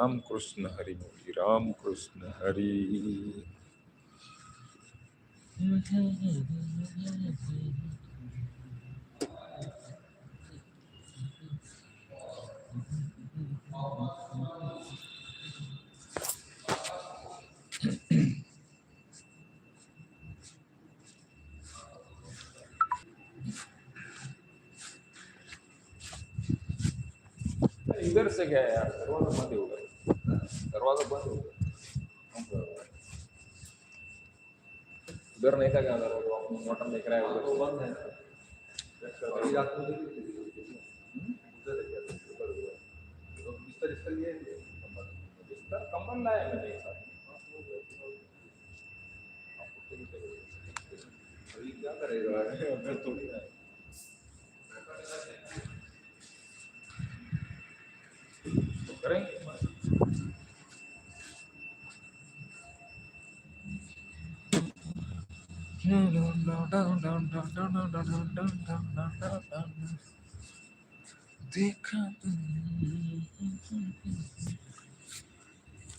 राम कृष्ण हरी बोली राम कृष्ण हरी। इधर से है यार ही होगा दरवाजा बंद होगा उधर नहीं क्या दरवाजा मोटर नहीं कराया उधर बंद है को है। तो बिस्तर इसका लिए कंबल। बिस्तर कंबल लाया मैंने एक. साथ अभी क्या करेगा थोड़ी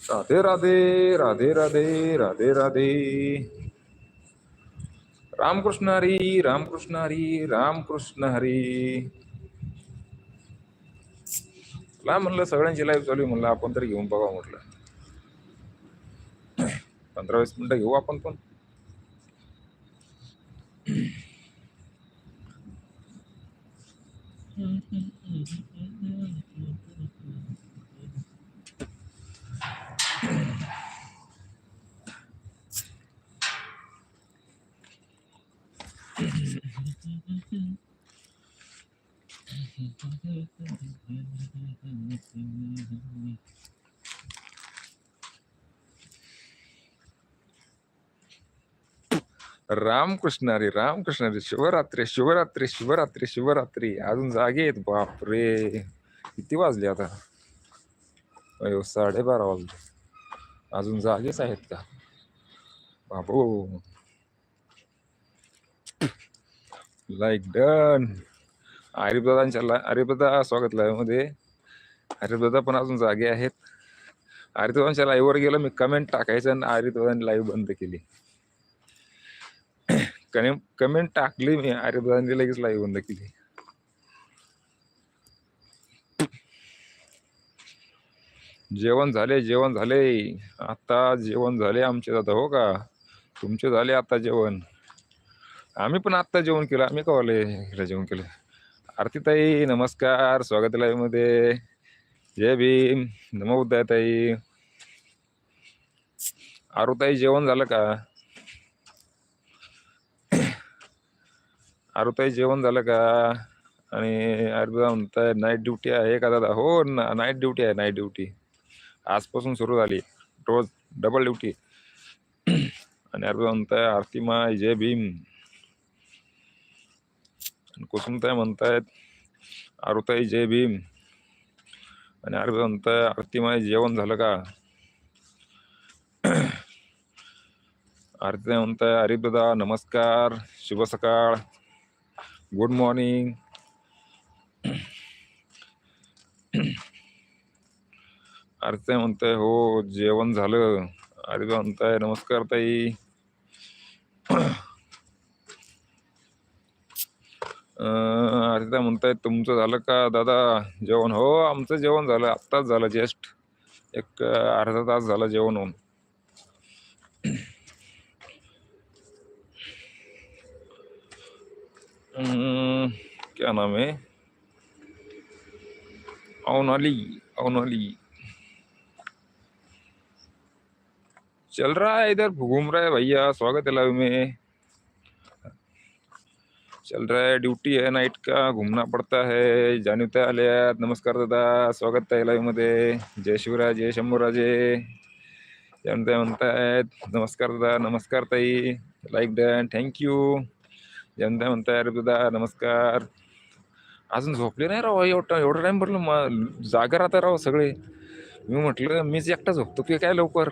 राधे राधे राधे राधे राधे राधे। रामकृष्ण हरी रामकृष्ण हरी रामकृष्ण हरी। ला म्हणलं सगळ्यांची लाईव्ह चालू आहे म्हणलं आपण तरी घेऊन बघा म्हटलं. पंधरा वीस मिनिटं घेऊ आपण पण. Mm-hmm. रामकृष्ण रे रामकृष्ण रे शिवरात्री शिवरात्री शिवरात्री शिवरात्री. अजून जागे आहेत. बापरे. किती वाजले आता? अयो साडेबारा वाजले. अजून जागेच आहेत का? बाबू लाईक डन आरिफदादांच्या ला आरिफदादा स्वागत लाईव्हमध्ये आरिफदादा पण अजून जागे आहेत. आरिफदादांच्या लाईव्हवर गेलो मी कमेंट टाकायचं आणि आरिफदादांनी लाईव्ह बंद केली. कमेंट टाकली मी. आरिफदादांनी लगेच लाईव्ह बंद केली. जेवण झाले जेवण झाले. आता जेवण झाले आमचे दादा हो का? तुमचे झाले आता जेवण. आम्ही पण आत्ता जेवण केलं. आम्ही कवाले जेवण केलं? आरतीताई नमस्कार. स्वागत आहे मध्ये. जय भीम. नमो ताई आरुताई जेवण झालं का? आरुताई जेवण झालं का? आणि अरबा म्हणताय नाईट ड्युटी आहे का दादा? हो नाईट ड्युटी आहे नाईट ड्युटी आजपासून सुरू झाली रोज डबल ड्युटी आणि अरबा म्हणताय आरती माय जय भीम. आणि कुसुमताई म्हणतायत आरुताई जय भीम. आणि अरबा म्हणताय आरती माय जेवण झालं का? आरती म्हणताय अरिफ दादा नमस्कार शुभ सकाळ. गुड मॉर्निंग आरती म्हणताय हो जेवण झालं. आरती म्हणताय नमस्कार ताई. आरती म्हणताय तुमचं झालं का दादा जेवण? हो आमचं जेवण झालं. आत्ताच झालं जस्ट एक अर्धा तास झाला जेवण होऊन. क्या नाम है? अवनाली अवनाली। चल रहा है इधर, घूम रहा है भैया, स्वागत है लाइव में। चल रहा है ड्यूटी है नाइट का, घूमना पड़ता है। जाणीवता आल्यात नमस्कार दादा, स्वागत आहे लाईव्ह मध्ये जय शिवराज, जय शंभूराजे जाणते म्हणतायत, नमस्कार दादा, नमस्कार ताई। लाईक डन थँक्यू जनता म्हणताय अरे दादा नमस्कार. अजून झोपले नाही राव एवढं एवढं टाईम भरलं मग जागा राहता राव सगळे. मी म्हटलं मीच एकटा झोपतो की काय लवकर?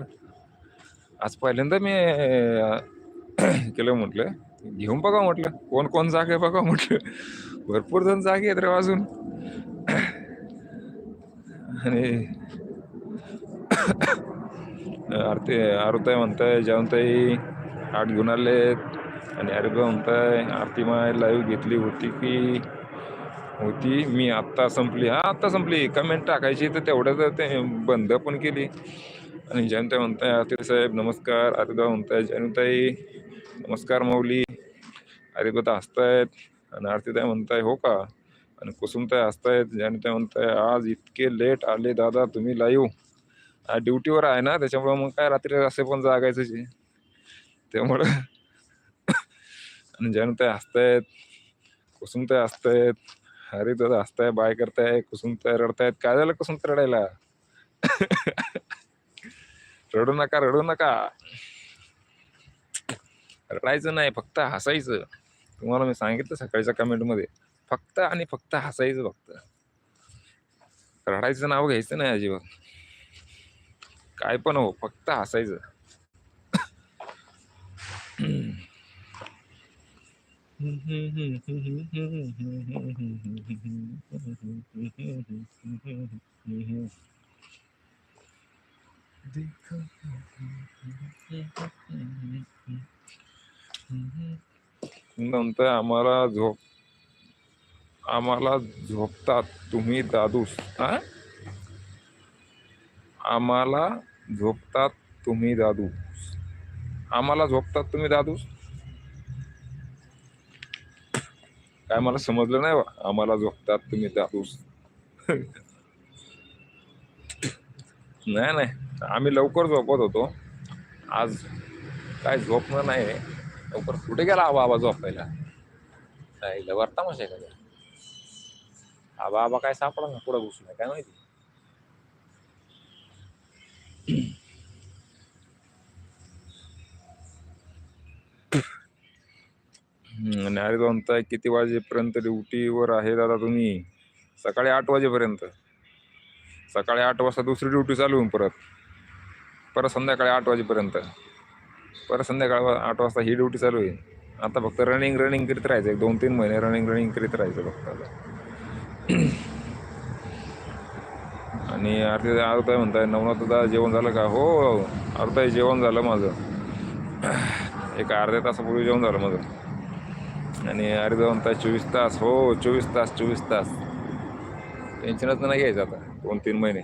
आज पहिल्यांदा मी केलं म्हटलं. घेऊन बघा म्हटलं. कोण कोण जागे बघा म्हटलं. भरपूर जण जागे आहेत रे अजून. आणि आरती आरुताई म्हणताय जेवणताई आठ घेऊन आणि अरे म्हणताय आरती माय लाईव्ह घेतली होती की होती. मी आत्ता संपली. हा आत्ता संपली. कमेंट टाकायची तर तेवढ्याच ते बंद पण केली. आणि जयंताई म्हणताय आरती साहेब नमस्कार. आरतीदा म्हणताय जयंताई नमस्कार माऊली. अरे हसतायत. आणि आरतीताई म्हणताय हो का? आणि कुसुमताई हसतायत. जयंताई म्हणताय आज इतके लेट आले दादा तुम्ही लाईव्ह ड्युटीवर आहे ना त्याच्यामुळं मग काय रात्री असे पण जागायचं त्यामुळं आणि जयंताई हसतायत कुसुमताई हसतायत अरे दादा हसताय बाय करताय कुसुमताई रडतायत काय झालं कुसुमत रडायला? रडू नका रडू नका. रडायचं नाही फक्त हसायचं. तुम्हाला मी सांगितलं सकाळच्या कमेंटमध्ये फक्त आणि फक्त हसायचं फक्त. रडायचं नाव घ्यायचं नाही अजिबात. काय पण हो फक्त हसायचं. नंतर आम्हाला झोप आम्हाला झोपतात तुम्ही दादूस हा? आम्हाला झोपतात तुम्ही दादूस. आम्हाला झोपतात तुम्ही दादूस? काय मला समजलं नाही बा. आम्हाला झोपतात तुम्ही दादूस नाही नाही. आम्ही लवकर झोपत होतो. आज काय झोपणं नाही लवकर कुठे गेला आबा आबा झोपायला? काय वरता मशा आहे का? आबा आबा काय सापडा ना पुढं घुसलाय काय माहिती? आणि अरे म्हणताय किती वाजेपर्यंत ड्युटीवर आहे दादा तुम्ही? सकाळी आठ वाजेपर्यंत. सकाळी आठ वाजता दुसरी ड्युटी चालू होईल परत. परत संध्याकाळी आठ वाजेपर्यंत. परत संध्याकाळी आठ वाजता ही ड्युटी चालू आहे आता फक्त रनिंग रनिंग करीत राहायचं. एक दोन तीन महिने रनिंग रनिंग करीत राहायचं फक्त आता. आणि आरती आरताय म्हणताय नवनाथ दादा जेवण झालं का? हो, हो. आरताई जेवण झालं माझं. एक अर्ध्या तासापूर्वी जेवण झालं माझं. आणि अर्धा म्हणताय चोवीस तास हो चोवीस तास चोवीस तास. टेन्शनच नाही घ्यायचं आता दोन तीन महिने.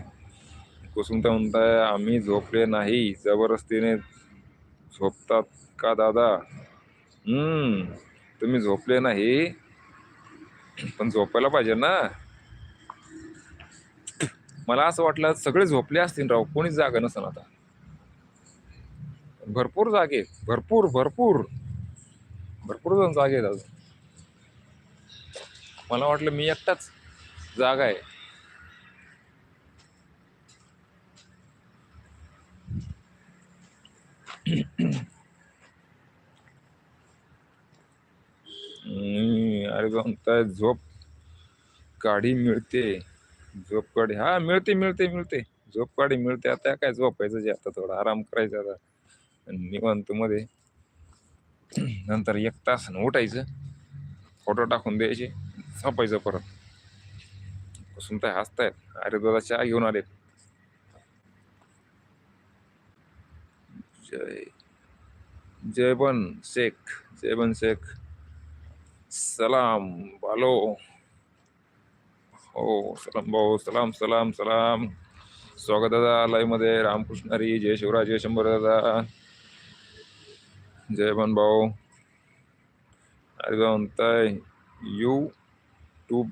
कुसुमता म्हणताय आम्ही झोपले नाही जबरदस्तीने झोपतात का दादा? हम्म तुम्ही झोपले नाही पण झोपायला पाहिजे ना. मला असं वाटलं सगळे झोपले असतील राव कोणीच जागा नसेल आता. भरपूर जागे भरपूर भरपूर. भरपूर जण जागे आहेत अजून. मला वाटलं मी एकटाच जागा आहे. अरे अरे काय झोप काढी मिळते. झोप काढी हा मिळते मिळते मिळते. झोप काढी मिळते. आता काय झोपायचं जे आता थोडा आराम करायचा आता. आणि निवांत मध्ये नंतर एक तासानं उठायचं. फोटो टाकून द्यायचे. झोपायचं परत. बसून काय हसतायत. अरे दादा चहा घेऊन आले जय. जयबन शेख. जयबन शेख. सलाम बालो हो सलाम भाऊ. सलाम सलाम सलाम. स्वागत दादा लाईव्हमध्ये. रामकृष्ण हरी. जय शिवराज. जय शंभर दादा. जय भाऊ। अरे म्हणताय म्हणताय यूट्यूब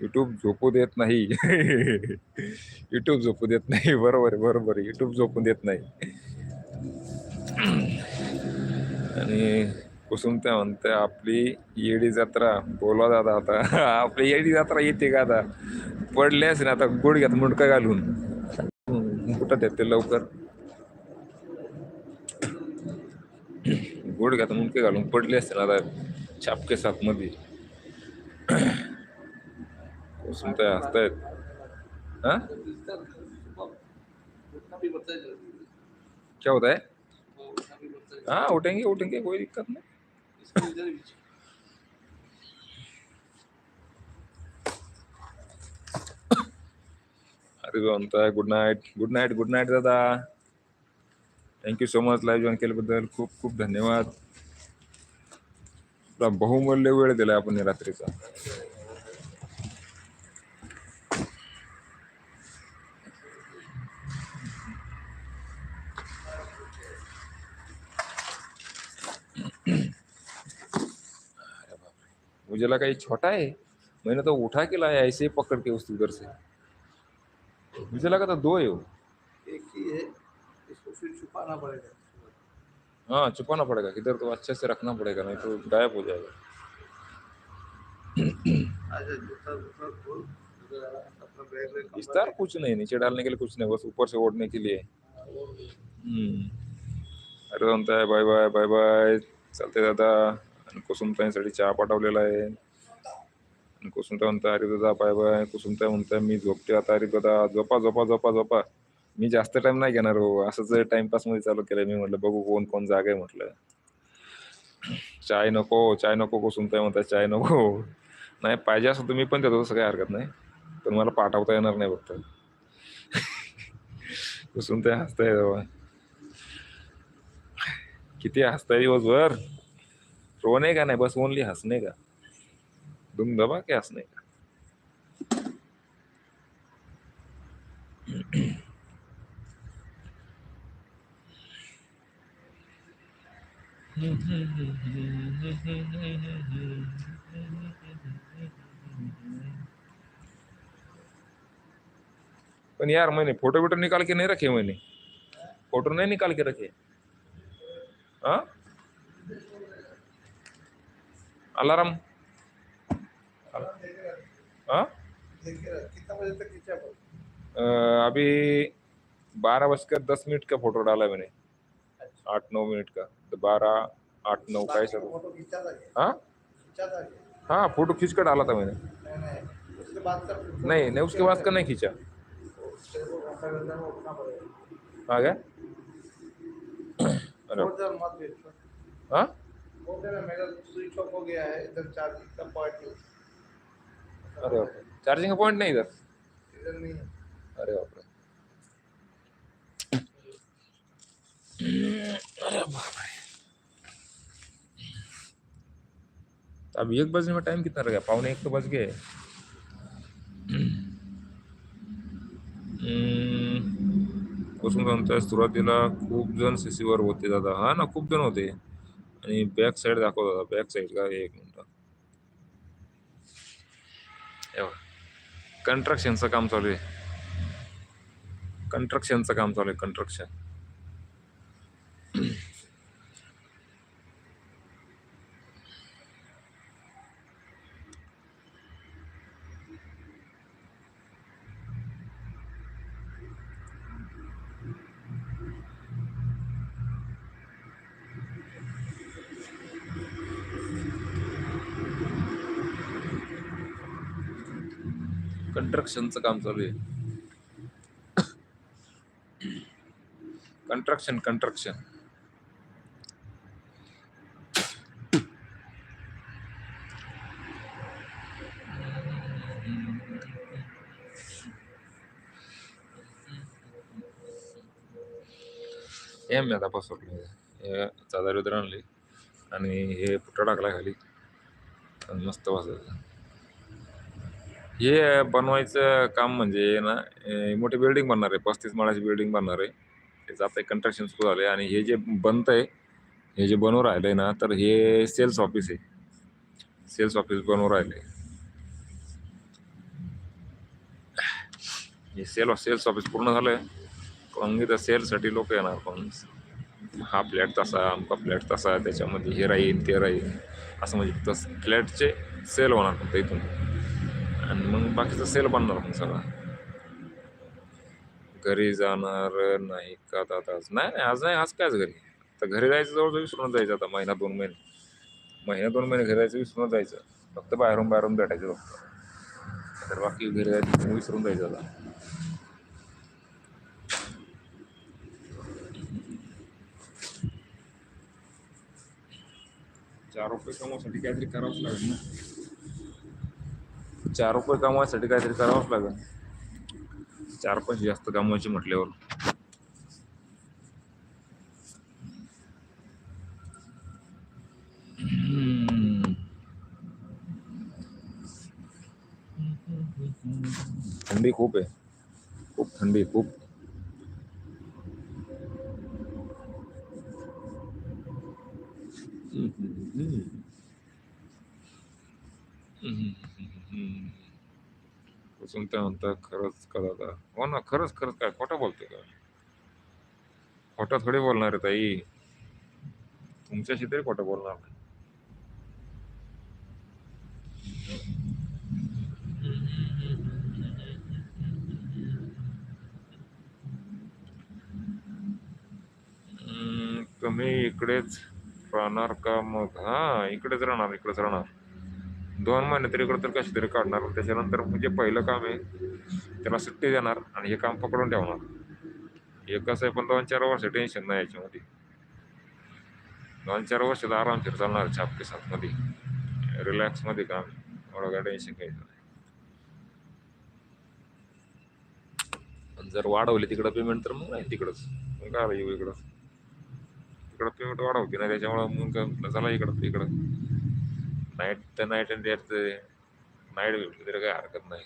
यूट्यूब झोपू देत नाही. यूट्यूब झोपू देत नाही. बरोबर आहे बरोबर. आहे यूट्यूब झोपू देत नाही. आणि कुसुम त्या म्हणते आपली येडी जत्रा. बोला दादा आता. आपली येडी जत्रा येते का आता? पडल्यास ना आता गुडघ्यात मुंडका घालून. कुठं देते लवकर? घातून मुंडके घालून पडले असते ना आता छापके सातमध्ये. मध्ये काय त्या हसतायत हा? क्या होता है हाँ उठेंगे उठेंगे कोई दिक्कत नहीं. अरे म्हणताय good night good night good night दादा. Thank you so much live join केल्याबद्दल खूप खूप धन्यवाद. आपला बहुमूल्य वेळ दिला आपण रात्रीचा. उजेला काही छोटा है मैंने तो उठा के लाया ऐसे ही पकड़ के उस उधर से. मुझे लगा तो दो है वो. एक ही है. छुपाना पड़ेगा। हाँ छुपाना पड़ेगा। किधर तो अच्छे से रखना पड़ेगा नहीं तो गायब हो जाएगा। अच्छा विस्तार कुछ नहीं नीचे डालने के लिए कुछ नहीं बस ऊपर से ओढ़ने के लिए। हम्म. अरे म्हणताय बाय बाय बाय बाय चालते दादा। आणि कुसुमताईंसाठी चहा पाठवलेला आहे आणि कुसुमताई म्हणताय अरे दादा बाय बाय कुसुमताई म्हणताय मी झोपते आता अरे दादा। झोपा झोपा झोपा झोपा। मी जास्त टाइम नाही घेणार हो. असंच टाइमपासमध्ये चालू केलं मी म्हटलं बघू कोण कोण जागा आहे म्हटलं. चाय नको चाय नको कुसुमताई म्हणताय चाय नको. नाही पाहिजे असं तुम्ही पण देतो तसं काही हरकत नाही. पण मला पाठवता येणार नाही फक्त. कुसुमताय हसताय बाबा किती हसताय दिवसभर. रोने का नाही बस ओनली हसणे का? दुम दबा के हसणे का? यार मैंने फ़ोटो वोटो निकाल के नहीं रखे मैंने। फ़ोटो नहीं निकाल के रखे। हाँ? अलार्म। हाँ? अभी बारह बजकर दस मिनट का फ़ोटो डाला मैंने। आठ नौ मिनट का। तो बारह आठ नौ का ऐसा। हाँ? हाँ फ़ोटो खींच कर डाला था मैंने। नहीं नहीं उसके बाद का नहीं खींचा। आ गया? हाँ? अरे चार्जिंग का पॉइंट नहीं इधर। अरे बाप अरे अब एक बजने में टाइम कितना रह गया पावने एक तो बज गए। कुसुम सुरुवातीला खूप जण सीसीवर होते दादा। हा ना खूप जण होते। आणि बॅक साईड दाखव दादा बॅक साईड का एक मिनिट। कंट्रक्शनचं काम चालू आहे। कंट्रक्शनचं काम चालू आहे कंट्रक्शन कंस्ट्रक्शनचं काम चालू आहे. कंस्ट्रक्शन कंस्ट्रक्शन हे मी आता पसरलो हे चादर उदर आणली. आणि हे पुट्टा टाकला खाली. आणि मस्त बसायचं हे बनवायचं काम म्हणजे ना मोठी बिल्डिंग बनणार आहे. पस्तीस माळाची बिल्डिंग बनणार आहे. त्याचं आता कंस्ट्रक्शन सुरू झालं आहे आणि हे जे बनतं आहे हे जे बनवून राहिलं आहे ना तर हे सेल्स ऑफिस आहे. सेल्स ऑफिस बनवून राहिले हे सेल सेल्स ऑफिस पूर्ण झालं आहे मग इथं सेलसाठी लोक येणार पण हा फ्लॅट तसा अमका फ्लॅट तसा त्याच्यामध्ये हे राहील ते राहील. असं म्हणजे तस फ्लॅटचे सेल होणार फक्त इथून. आणि मग बाकीचं सेल बनणार मग सगळा. घरी जाणार नाही का आता आज नाही नाही आज नाही आज कायच घरी. तर घरी जायचं जवळजवळ विसरून जायचं आता महिना दोन महिने. महिना दोन महिने घरी जायचं विसरून जायचं. फक्त बाहेरून बाहेरून भेटायचं फक्त. तर बाकी घरी जायचं विसरून जायचं आता. चार रुपये कमवासाठी काहीतरी करावंच लागेल ना? चार रुपये कमवायसाठी काहीतरी करावंच लागेल. चार पैसे जास्त कमवायचे म्हटल्यावर. थंडी खूप आहे. खूप थंडी खूप. कुसुम त्या म्हणता खरंच का दादा हो ना खरंच खरंच. काय खोटं बोलते का? खोटं थोडी बोलणार आहे ताई. तुमच्याशी तरी खोटं बोलणार नाही. तुम्ही इकडेच राहणार का मग? हा इकडेच राहणार इकडेच राहणार. दोन महिने तरी इकडे तर कशी तरी काढणार. त्याच्यानंतर म्हणजे पहिलं काम आहे त्याला सुट्टी देणार आणि हे काम पकडून ठेवणार. हे कसं आहे पण दोन चार वर्ष टेन्शन नाही याच्यामध्ये. दोन चार वर्ष तर आरामशीर चालणार छापके सातमध्ये रिलॅक्समध्ये काम आहे. एवढं काय टेन्शन घ्यायचं नाही. आणि जर वाढवली तिकडं पेमेंट तर मग नाही तिकडंच. मग काय येऊ इकडं? इकडं पेमेंट वाढवते ना त्याच्यामुळं मग काय म्हटलं चला इकडं इकडं. नाईट तर नाईट आणि डेट नाईट भेटली तरी काही हरकत नाही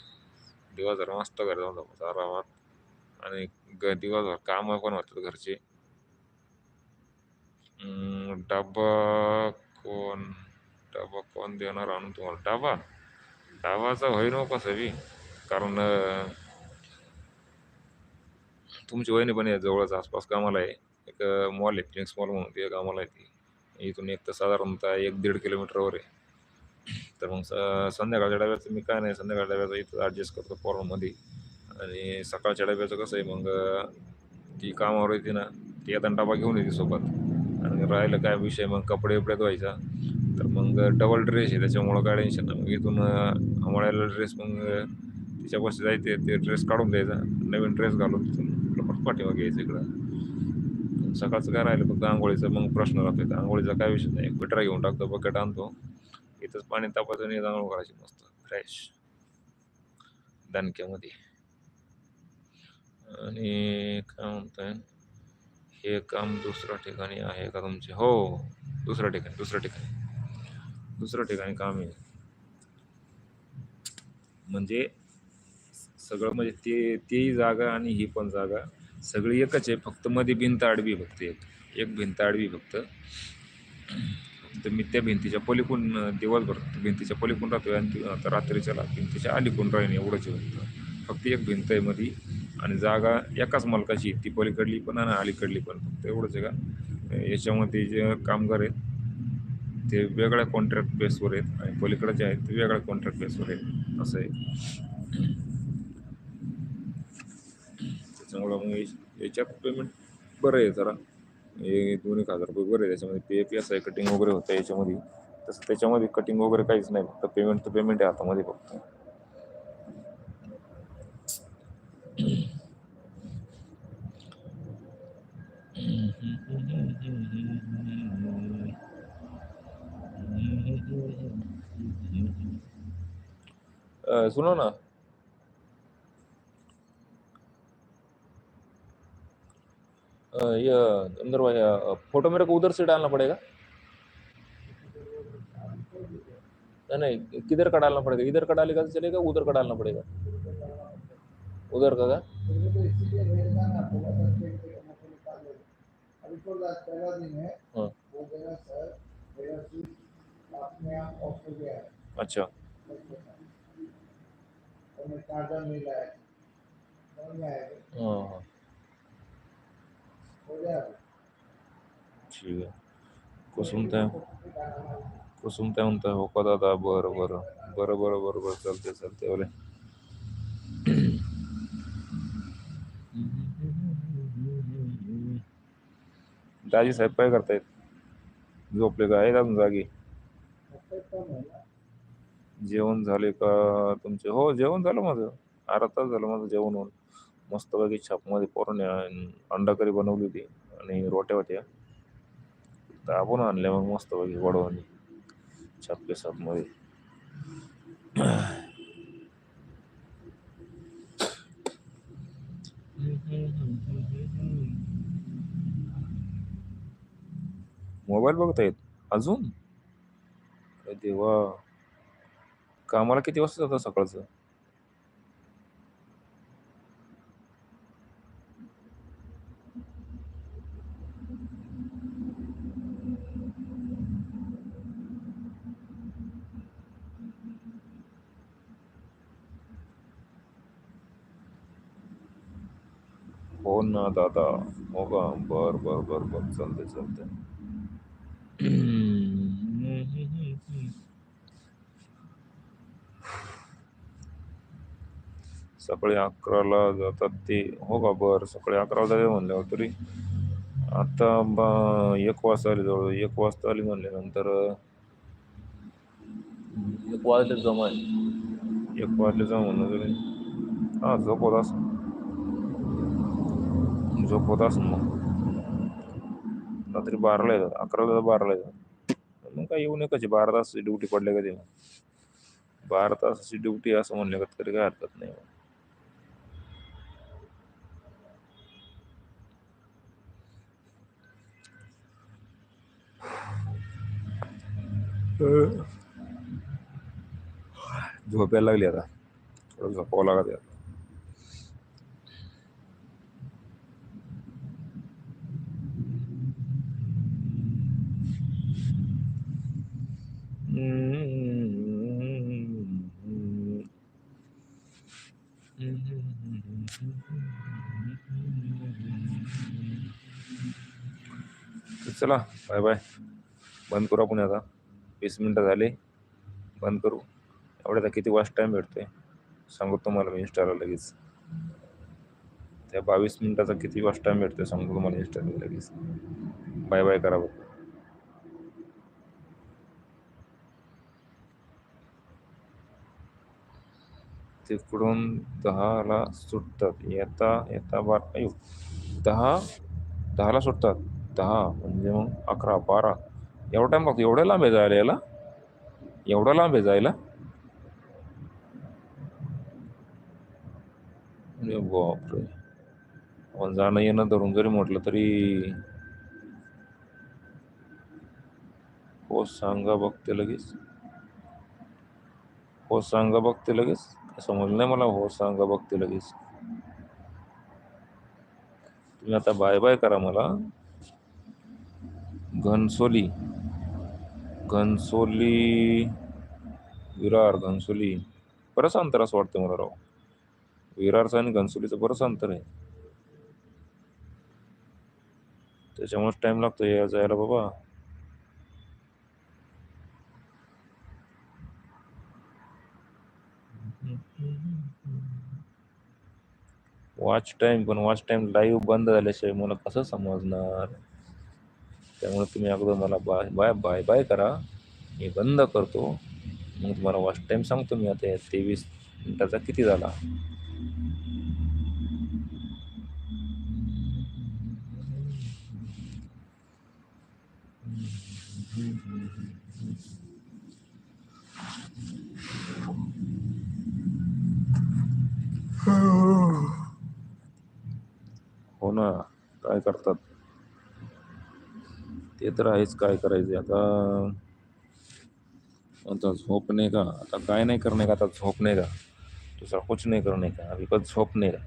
दिवसभर मस्त घरी जाऊन जाऊ आरामात आणि ग दिवसभर कामं पण होतात घरचे हम्म, डबा कोण डबा कोण देणार आणून तुम्हाला डबा डाबाचा होई नको कसं बी कारण तुमची वहिनी पण आहे जवळच आसपास कामाला आहे एक मॉल आहे फिनिक्स मॉल म्हणून ते कामाला आहे ती इथून एक तर साधारणतः एक दीड किलोमीटरवर आहे तर मग स संध्याकाळच्या डब्याचं मी काय नाही संध्याकाळच्या डब्याचं इथं ॲडजस्ट करतो फॉर्ममध्ये आणि सकाळच्या डब्याचं कसं आहे मग ती कामावर येते ना ती येताना डबा घेऊन येते सोबत. आणि राहिलं काय विषय मग कपडे बिपडे धुवायचा. तर मग डबल ड्रेस आहे त्याच्यामुळं काय टेन्शन नाही. मग इथून आम्हाला ड्रेस मग तिच्यापाशी जायचे ते ड्रेस काढून द्यायचा. नवीन ड्रेस घालून तिथून परत पाठीमागे यायचं इकडं. सकाळचं काय राहिलं फक्त आंघोळीचं मग प्रश्न राहतो. आंघोळीचा काय विषय नाही. पिटरा घेऊन टाकतो बकेट आणतो. इथंच पाणी तापासून आणि आंघोळ करायची मस्त फ्रेश दणक्यामध्ये. आणि काय म्हणताय? हे काम दुसऱ्या ठिकाणी आहे का तुमचे? हो दुसऱ्या ठिकाणी दुसऱ्या ठिकाणी. दुसऱ्या ठिकाणी काम आहे. म्हणजे सगळं म्हणजे ते तेही जागा आणि ही पण जागा सगळी एकच आहे. फक्त मध्ये भिंत आडवी फक्त एक. एक भिंत आडवी फक्त. तर मी त्या भिंतीच्या पलीकडून दिवसभर भिंतीच्या पलीकडून राहतो आणि आता रात्रीच्या भिंतीच्या अलीकडून राहीन एवढंच आहे फक्त. एक भिंत आहे मध्ये आणि जागा एकाच मालकाची ती पलीकडली पण आणि अलीकडली पण फक्त एवढंच आहे का? याच्यामध्ये जे कामगार आहेत ते वेगळ्या कॉन्ट्रॅक्ट बेसवर आहेत आणि पलीकडे जे आहेत ते वेगळ्या कॉन्ट्रॅक्ट बेसवर आहेत. असं आहे. त्याच्यामुळं मग याच्यात पेमेंट बरं आहे जरा. हे दोन एक हजार रुपये बरं आहे त्याच्यामध्ये पी एफ आहे कटिंग वगैरे होतं याच्यामध्ये. तसं त्याच्यामध्ये कटिंग वगैरे काहीच नाही फक्त पेमेंट तर पेमेंट आहे हातामध्ये फक्त. सुनो ना. ये अंदर भाई अ, फोटो मेरे को उधर से डालना पड़ेगा। नहीं नहीं किधर का डालना पड़ेगा? इधर का डालेगा तो चलेगा उधर का डालना पड़ेगा। उधर का क्या अभी तो आज पहला दिन है। हाँ वो गया सर मेरा सीट अपने आप ऑफ हो गया है अच्छा। और मैं चार्जर नहीं लाया समझ में आएगा हाँ हाँ। हो गया अभी? ठीक आहे. कुसुमताई कुसुमताई म्हणता हो का दादा? बरं बरं. बरं बरं बरं बरं. चालते चालते बरे दाजी साहेब काय करतायत? झोपले का? आहेत अजून जागी? जेवण झाले का तुमचे? हो जेवण झालं माझं. अर्धा तास झालं माझं जेवण होऊन. मस्तपैकी छापमध्ये पोराने अंडा करी बनवली होती आणि रोट्या होत्या. आपण आणल्या मग मस्तपैकी वडवणी छापके सापमध्ये मोबाईल बघतायत अजून? देवा. कामाला किती वाजता जातं सकाळचं? ना दादा हो का बर बर बर बर चालतंय चालतंय. सकाळी अकराला जातात ते. हो का? बर सकाळी अकराला जाते म्हणल्यावर तरी. आता ब- एक वाजता आली जवळ एक वाजता आली म्हणल्यानंतर एक वाजले जमा एक वाजले जमा म्हणलं तरी. हा झोप होत असं झोप होत असं मग. रात्री बाराला येतात अकराला बाराला येतात. मग काय येऊ नये कशी बारा तास ड्युटी पडल्या का ते बारा तासाची ड्युटी असं म्हणलं का तरी काय हरकत नाही. झोप यायला लागली आता. थोडं झोपावं लागत आहे आता. तर चला बाय बाय. बंद करू आपण आता. वीस मिनटं झाले. बंद करू. एवढ्याचा किती वाज टाईम भेटतोय? सांगू तुम्हाला मी इंस्टाला लगेच. त्या बावीस मिनिटाचा किती वाज टाईम भेटतोय सांगू तुम्हाला इंस्टाला लगेच. बाय बाय करा बघ. तिकडून दहाला सुटतात. येता येता बारा येऊ दहा दहाला सुटतात. दहा म्हणजे मग अकरा बारा. एवढा टाईम लागतो. एवढ्या लांब आहे जायला याला? एवढा लांब आहे जायला? बापरे. आपण जाणं येणं धरून जरी म्हटलं तरी हो सांगा बघते लगेच. हो सांगा बघते लगेच. समजलं नाही मला हो सांगा बघते लगेच. तुम्ही आता बाय बाय करा मला. घनसोली घनसोली विरार घनसोली. बरंच अंतर असं वाटतं मला राव. विरारचं आणि घनसोलीचं बरंच अंतर आहे. त्याच्यामुळेच टाईम लागतो या जायला बाबा. वॉच टाईम पण वॉच टाईम लाईव्ह बंद झाल्याशिवाय मला कसं समजणार? त्यामुळे तुम्ही अगोदर मला बाय बाय बाय बाय करा. मी बंद करतो. मग तुम्हाला वॉच टाईम सांगतो मी. आता तेवीस मिनिटाचा किती झाला? करतात. ते तर आहेच, काय करायचे आता? आता झोप नाही का? आता काय नाही करणे का? आता झोपने का? दुसरा कुछ नहीं करने का? अभी बस झोपने का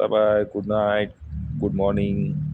bye bye, good night good morning.